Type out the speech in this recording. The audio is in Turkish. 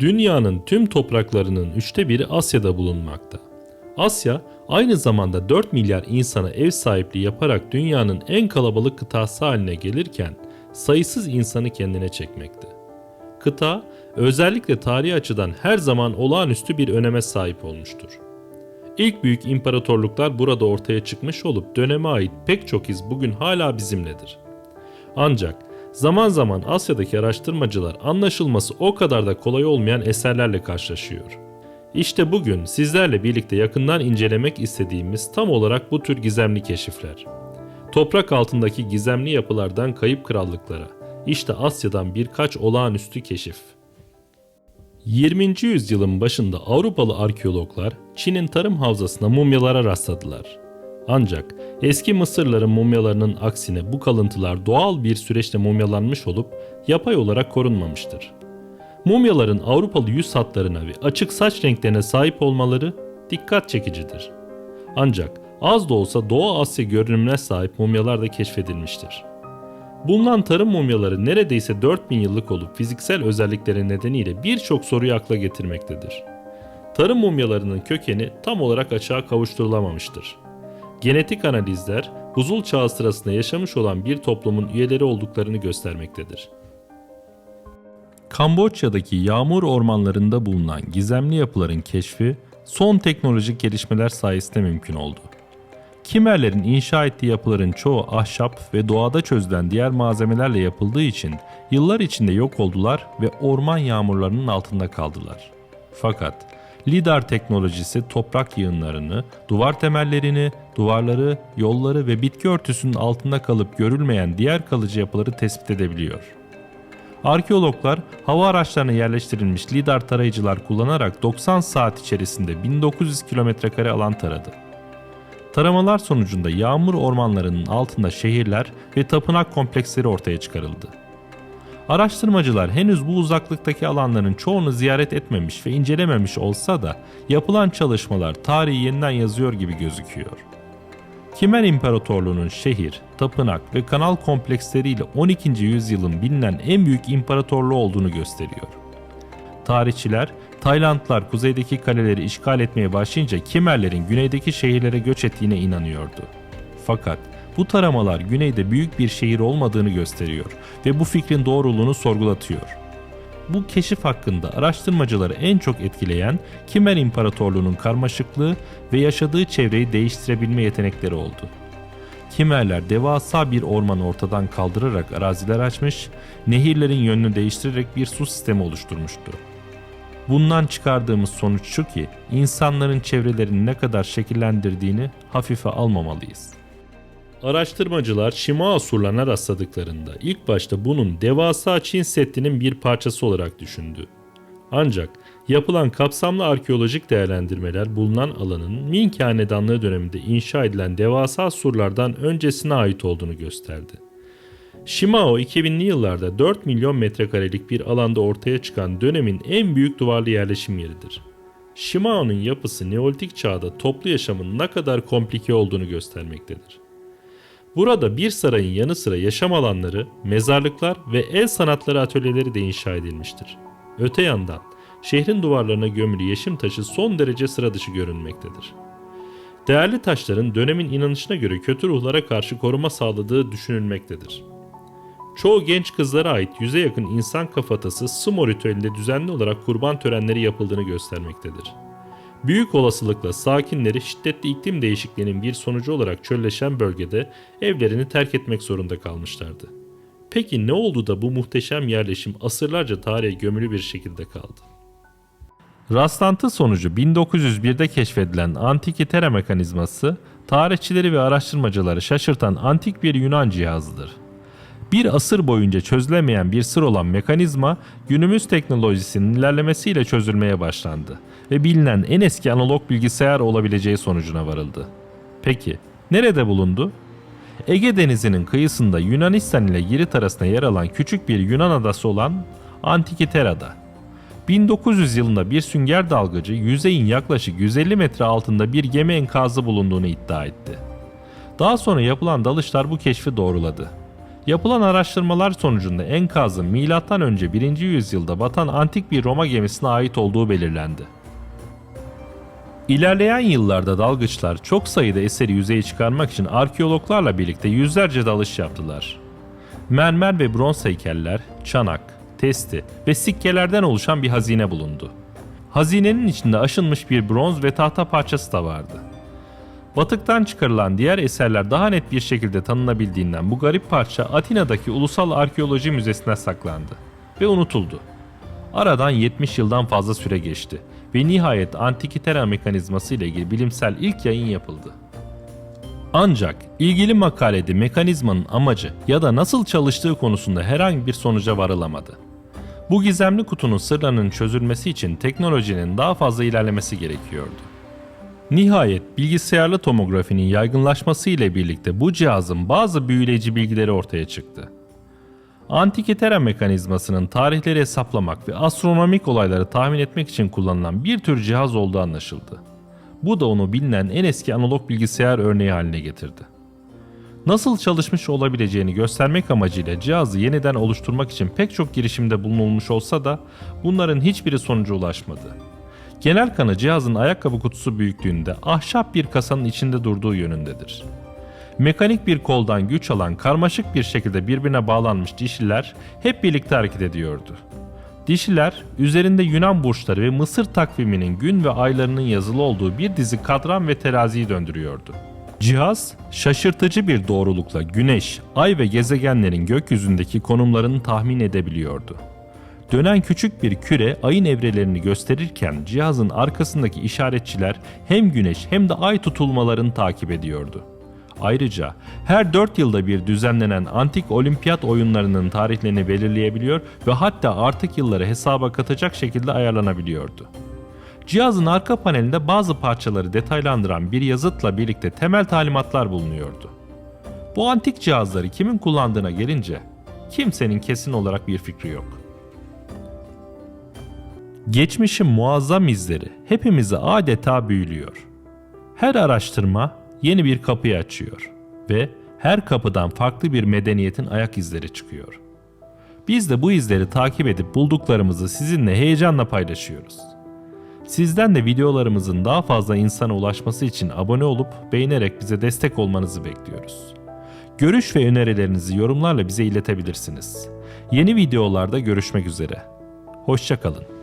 Dünyanın tüm topraklarının üçte biri Asya'da bulunmakta. Asya aynı zamanda 4 milyar insana ev sahipliği yaparak dünyanın en kalabalık kıtası haline gelirken sayısız insanı kendine çekmekte. Kıta özellikle tarihi açıdan her zaman olağanüstü bir öneme sahip olmuştur. İlk büyük imparatorluklar burada ortaya çıkmış olup döneme ait pek çok iz bugün hala bizimledir. Ancak zaman zaman Asya'daki araştırmacılar anlaşılması o kadar da kolay olmayan eserlerle karşılaşıyor. İşte bugün sizlerle birlikte yakından incelemek istediğimiz tam olarak bu tür gizemli keşifler. Toprak altındaki gizemli yapılardan kayıp krallıklara, işte Asya'dan birkaç olağanüstü keşif. 20. yüzyılın başında Avrupalı arkeologlar Çin'in tarım havzasına mumyalara rastladılar. Ancak eski Mısırların mumyalarının aksine bu kalıntılar doğal bir süreçte mumyalanmış olup yapay olarak korunmamıştır. Mumyaların Avrupalı yüz hatlarına ve açık saç renklerine sahip olmaları dikkat çekicidir. Ancak az da olsa Doğu Asya görünümüne sahip mumyalar da keşfedilmiştir. Bulunan tarım mumyaları neredeyse 4000 yıllık olup fiziksel özellikleri nedeniyle birçok soruyu akla getirmektedir. Tarım mumyalarının kökeni tam olarak açığa kavuşturulamamıştır. Genetik analizler buzul çağı sırasında yaşamış olan bir toplumun üyeleri olduklarını göstermektedir. Kamboçya'daki yağmur ormanlarında bulunan gizemli yapıların keşfi son teknolojik gelişmeler sayesinde mümkün oldu. Kimerlerin inşa ettiği yapıların çoğu ahşap ve doğada çözülen diğer malzemelerle yapıldığı için yıllar içinde yok oldular ve orman yağmurlarının altında kaldılar. Fakat lidar teknolojisi toprak yığınlarını, duvar temellerini, duvarları, yolları ve bitki örtüsünün altında kalıp görülmeyen diğer kalıcı yapıları tespit edebiliyor. Arkeologlar hava araçlarına yerleştirilmiş lidar tarayıcılar kullanarak 90 saat içerisinde 1900 kilometrekare alan taradı. Taramalar sonucunda yağmur ormanlarının altında şehirler ve tapınak kompleksleri ortaya çıkarıldı. Araştırmacılar henüz bu uzaklıktaki alanların çoğunu ziyaret etmemiş ve incelememiş olsa da yapılan çalışmalar tarihi yeniden yazıyor gibi gözüküyor. Kimer İmparatorluğu'nun şehir, tapınak ve kanal kompleksleriyle 12. yüzyılın bilinen en büyük imparatorluğu olduğunu gösteriyor. Tarihçiler, Taylandlılar kuzeydeki kaleleri işgal etmeye başlayınca Kimerlerin güneydeki şehirlere göç ettiğine inanıyordu. Fakat bu taramalar güneyde büyük bir şehir olmadığını gösteriyor ve bu fikrin doğruluğunu sorgulatıyor. Bu keşif hakkında araştırmacıları en çok etkileyen Kimer İmparatorluğu'nun karmaşıklığı ve yaşadığı çevreyi değiştirebilme yetenekleri oldu. Kimerler devasa bir ormanı ortadan kaldırarak araziler açmış, nehirlerin yönünü değiştirerek bir su sistemi oluşturmuştu. Bundan çıkardığımız sonuç şu ki insanların çevrelerini ne kadar şekillendirdiğini hafife almamalıyız. Araştırmacılar Shima Asurlarına rastladıklarında ilk başta bunun devasa Çin Seddi'nin bir parçası olarak düşündü. Ancak yapılan kapsamlı arkeolojik değerlendirmeler bulunan alanın Ming Hanedanlığı döneminde inşa edilen devasa surlardan öncesine ait olduğunu gösterdi. Shimao 2000'li yıllarda 4 milyon metrekarelik bir alanda ortaya çıkan dönemin en büyük duvarlı yerleşim yeridir. Shimao'nun yapısı Neolitik çağda toplu yaşamın ne kadar komplike olduğunu göstermektedir. Burada bir sarayın yanı sıra yaşam alanları, mezarlıklar ve el sanatları atölyeleri de inşa edilmiştir. Öte yandan şehrin duvarlarına gömülü yeşim taşı son derece sıra dışı görünmektedir. Değerli taşların dönemin inanışına göre kötü ruhlara karşı koruma sağladığı düşünülmektedir. Çoğu genç kızlara ait yüze yakın insan kafatası Sumo ritüelinde düzenli olarak kurban törenleri yapıldığını göstermektedir. Büyük olasılıkla sakinleri şiddetli iklim değişikliğinin bir sonucu olarak çölleşen bölgede evlerini terk etmek zorunda kalmışlardı. Peki ne oldu da bu muhteşem yerleşim asırlarca tarihe gömülü bir şekilde kaldı? Rastlantı sonucu 1901'de keşfedilen Antikitera mekanizması, tarihçileri ve araştırmacıları şaşırtan antik bir Yunan cihazıdır. Bir asır boyunca çözülemeyen bir sır olan mekanizma günümüz teknolojisinin ilerlemesiyle çözülmeye başlandı ve bilinen en eski analog bilgisayar olabileceği sonucuna varıldı. Peki nerede bulundu? Ege Denizi'nin kıyısında Yunanistan ile Girit arasında yer alan küçük bir Yunan adası olan Antikitera'da. 1900 yılında bir sünger dalgıcı yüzeyin yaklaşık 150 metre altında bir gemi enkazı bulunduğunu iddia etti. Daha sonra yapılan dalışlar bu keşfi doğruladı. Yapılan araştırmalar sonucunda enkazın M.Ö. 1. yüzyılda batan antik bir Roma gemisine ait olduğu belirlendi. İlerleyen yıllarda dalgıçlar çok sayıda eseri yüzeye çıkarmak için arkeologlarla birlikte yüzlerce dalış yaptılar. Mermer ve bronz heykeller, çanak, testi ve sikkelerden oluşan bir hazine bulundu. Hazinenin içinde aşınmış bir bronz ve tahta parçası da vardı. Batıktan çıkarılan diğer eserler daha net bir şekilde tanınabildiğinden bu garip parça Atina'daki Ulusal Arkeoloji Müzesi'ne saklandı ve unutuldu. Aradan 70 yıldan fazla süre geçti ve nihayet Antikitera mekanizması ile ilgili bilimsel ilk yayın yapıldı. Ancak ilgili makalede mekanizmanın amacı ya da nasıl çalıştığı konusunda herhangi bir sonuca varılamadı. Bu gizemli kutunun sırlarının çözülmesi için teknolojinin daha fazla ilerlemesi gerekiyordu. Nihayet bilgisayarlı tomografinin yaygınlaşması ile birlikte bu cihazın bazı büyüleyici bilgileri ortaya çıktı. Antikitera mekanizmasının tarihleri hesaplamak ve astronomik olayları tahmin etmek için kullanılan bir tür cihaz olduğu anlaşıldı. Bu da onu bilinen en eski analog bilgisayar örneği haline getirdi. Nasıl çalışmış olabileceğini göstermek amacıyla cihazı yeniden oluşturmak için pek çok girişimde bulunulmuş olsa da bunların hiçbiri sonuca ulaşmadı. Genel kanı cihazın ayakkabı kutusu büyüklüğünde ahşap bir kasanın içinde durduğu yönündedir. Mekanik bir koldan güç alan karmaşık bir şekilde birbirine bağlanmış dişiler hep birlikte hareket ediyordu. Dişiler üzerinde Yunan burçları ve Mısır takviminin gün ve aylarının yazılı olduğu bir dizi kadran ve teraziyi döndürüyordu. Cihaz şaşırtıcı bir doğrulukla güneş, ay ve gezegenlerin gökyüzündeki konumlarını tahmin edebiliyordu. Dönen küçük bir küre ayın evrelerini gösterirken cihazın arkasındaki işaretçiler hem güneş hem de ay tutulmalarını takip ediyordu. Ayrıca her 4 yılda bir düzenlenen antik olimpiyat oyunlarının tarihlerini belirleyebiliyor ve hatta artık yılları hesaba katacak şekilde ayarlanabiliyordu. Cihazın arka panelinde bazı parçaları detaylandıran bir yazıtla birlikte temel talimatlar bulunuyordu. Bu antik cihazları kimin kullandığına gelince kimsenin kesin olarak bir fikri yok. Geçmişin muazzam izleri hepimizi adeta büyülüyor. Her araştırma yeni bir kapıyı açıyor ve her kapıdan farklı bir medeniyetin ayak izleri çıkıyor. Biz de bu izleri takip edip bulduklarımızı sizinle heyecanla paylaşıyoruz. Sizden de videolarımızın daha fazla insana ulaşması için abone olup beğenerek bize destek olmanızı bekliyoruz. Görüş ve önerilerinizi yorumlarla bize iletebilirsiniz. Yeni videolarda görüşmek üzere. Hoşçakalın.